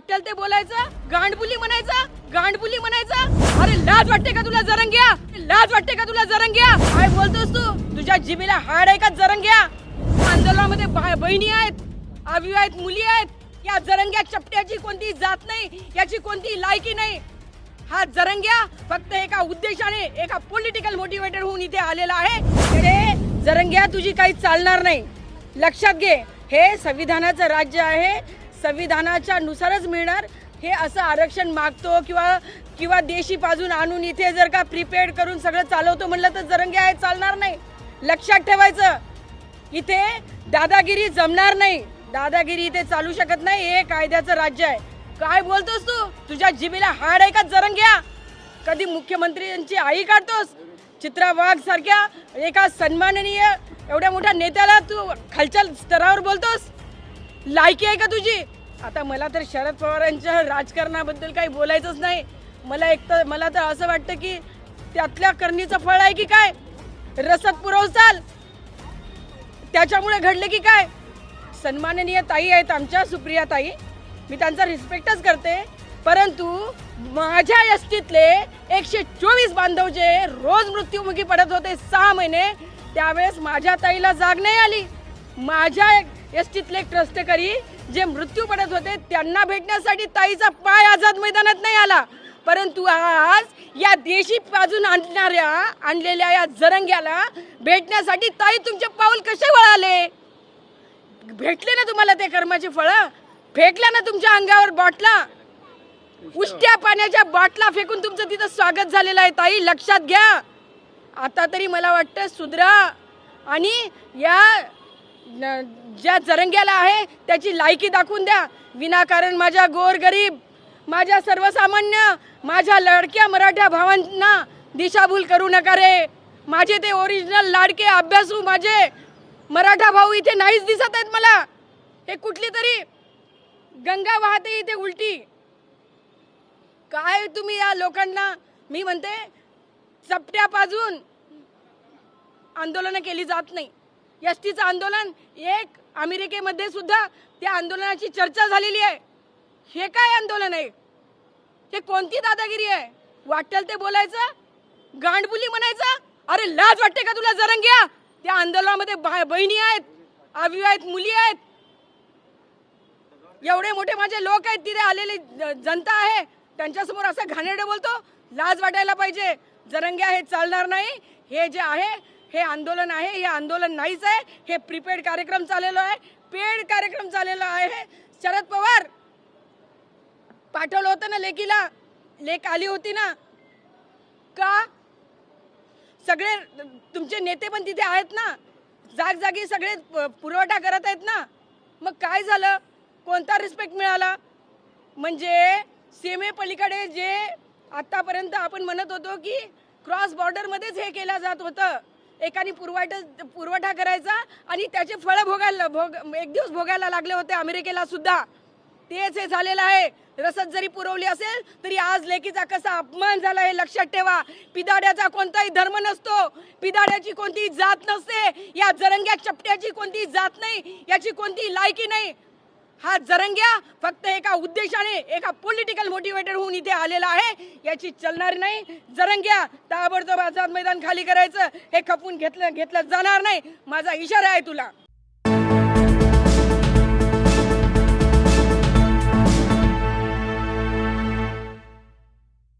वाटेल ते बोलायचं? गांडबुली म्हणायचं? गांडबुली म्हणायचं? अरे लाज वाटते का तुला जरंग्या? लाज वाटते का तुला जरंग्या? काय बोलतोस तू? तुझ्या जिबीला हाड आहे का जरंग्या? आंदोलनामध्ये बा- बहिणी आहेत अविवाहित मुली आहेत. या जरंग्या चपट्याची कोणती जात नाही याची कोणती लायकी नाही. हा जरंग्या फक्त एका उद्देशाने एका पॉलिटिकल मोटिवेटर होऊन इथे आलेला आहे. जरंग्या तुझी काही चालणार नाही. लक्षात घे हे संविधानाचं राज्य आहे. संविधानाच्या नुसारच मिळणार? हे असं आरक्षण मागतो किंवा किंवा देशी पाजून आणून इथे जर का प्रिपेड करून सगळं चालवतो म्हणलं तर जरंग्या आहे चालणार नाही. लक्षात ठेवायचं. इथे दादागिरी जमणार नाही. दादागिरी इथे चालू शकत नाही. हे कायद्याचं राज्य आहे. काय बोलतोस तू? तुझ्या जिबीला हाड आहे का जरंग्या कधी मुख्यमंत्र्यांची आई काढतोस? चित्रा वाघ सारख्या एका सन्माननीय एवढ्या मोठ्या नेत्याला तू खालच्या स्तरावर बोलतोस? लायकी आहे का तुझी? आता मला तर शरद पवारांच्या राजकारणाबद्दल काही बोलायचंच नाही. मला एक तर मला तर असं वाटतं की त्यातल्या करणीचं फळ आहे की काय? रसद पुरवचाल त्याच्यामुळे घडलं की काय? सन्माननीय ताई आहेत आमच्या सुप्रिया ताई. मी त्यांचा रिस्पेक्टच करते. परंतु माझ्या यष्टीतले एकशे चोवीस बांधव जे रोज मृत्युमुखी पडत होते सहा महिने त्यावेळेस माझ्या ताईला जाग नाही आली. माझ्या एसटीतले ट्रस्टकरी जे मृत्यू पडत होते त्यांना भेटण्यासाठी ताईचा पाय आझाद मैदानात नाही आला. परंतु आज या देशी बाजून आणणाऱ्या आणलेल्या या जरंग्याला भेटण्यासाठी ताई तुमचे पाऊल कसे वळाले? भेटले ना तुम्हाला ते कर्माचे फळं? फेकल्या ना तुमच्या अंगावर बाटला? उष्ट्या पाण्याच्या बाटला फेकून तुमचं तिथं स्वागत झालेलं आहे ताई लक्षात घ्या. आता तरी मला वाटतं सुधरा. आणि या ज्या जरंग्याला आहे त्याची लायकी दाखवून द्या. विनाकारण माझ्या गोरगरीब माझ्या सर्वसामान्य माझ्या लडक्या मराठा भावांना दिशाभूल करू नका रे. माझे ते ओरिजिनल लाडके अभ्यासू माझे मराठा भाऊ इथे नाहीच दिसत आहेत मला. हे कुठली तरी गंगा वाहते इथे उलटी. काय तुम्ही या लोकांना मी म्हणते चपट्या पाजून आंदोलनं केली जात नाही. एस टीचं आंदोलन एक अमेरिकेमध्ये सुद्धा त्या आंदोलनाची चर्चा झालेली आहे. हे काय आंदोलन आहे? हे कोणती दादागिरी आहे? वाटेल ते बोलायचं? गांडबुली म्हणायचं? अरे लाज वाटते का तुला? जरंग्या त्या आंदोलनामध्ये बा- बहिणी आहेत अविवाहित मुली आहेत. एवढे मोठे माझे लोक आहेत तिथे आलेली ज- जनता आहे. त्यांच्यासमोर असं घाणेरडं बोलतो. लाज वाटायला पाहिजे. जरंग्या हे चालणार नाही. हे जे आहे हे आंदोलन आहे हे आंदोलन नाहीच आहे. हे प्रीपेड कार्यक्रम चाललेलो आहे पेड कार्यक्रम चाललेला आहे. शरद पवार पाठवलं होतं ना लेकीला? लेक आली होती ना? का? सगळे तुमचे नेते पण तिथे आहेत ना? जागजागी सगळे प- पुरवठा करत आहेत ना? मग काय झालं? कोणता रिस्पेक्ट मिळाला? म्हणजे सीमेपलीकडे जे आतापर्यंत आपण म्हणत होतो की क्रॉस बॉर्डरमध्येच हे केलं जात होतं. एकाने पुरवठा पुरवठा करायचा आणि त्याचे फळं भोगायला भोग एक दिवस भोगायला लागले होते अमेरिकेला सुद्धा. तेच हे झालेलं आहे. रसद जरी पुरवली असेल तरी आज लेकीचा कसा अपमान झाला हे लक्षात ठेवा. पिदाड्याचा कोणताही धर्म नसतो. पिदाड्याची कोणतीही जात नसते. या जरंग्या चपट्याची कोणतीही जात नाही. याची कोणतीही लायकी नाही. हा जरंग्या फक्त एका उद्देशाने एका पॉलिटिकल मोटिवेटेड होऊन इथे आलेला आहे. याची चलणार नाही. जरंग्या ताबडतोब आझाद मैदान खाली करायचं. हे खपून घेतलं घेतलं जाणार नाही. माझा इशारा आहे तुला.